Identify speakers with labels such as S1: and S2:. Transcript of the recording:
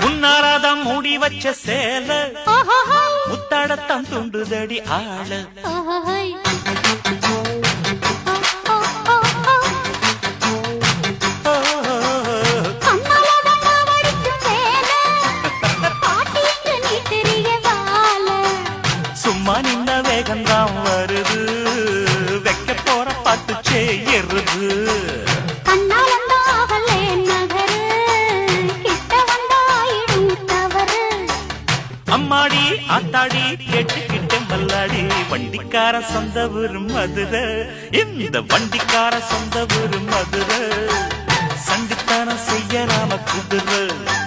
S1: முன்னாலதான் மூடி வச்ச சேல
S2: ஆஹாஹாய்.
S1: முத்தாடத்தான் துண்டுதடி ஆள. சும்மா நின்ன வேகம்தான் வருது
S2: தவறு.
S1: அம்மாடி ஆத்தாடி கேட்டுக்கிட்ட மல்லாடி வண்டிக்கார சொந்த ஊரு மதுரை. இந்த வண்டிக்கார சொந்த ஊரு மதுரை. சண்டித்தனம் செய்யலாம குதிரை.
S2: சாட்டையுடன் நிக்கிறப்போ எது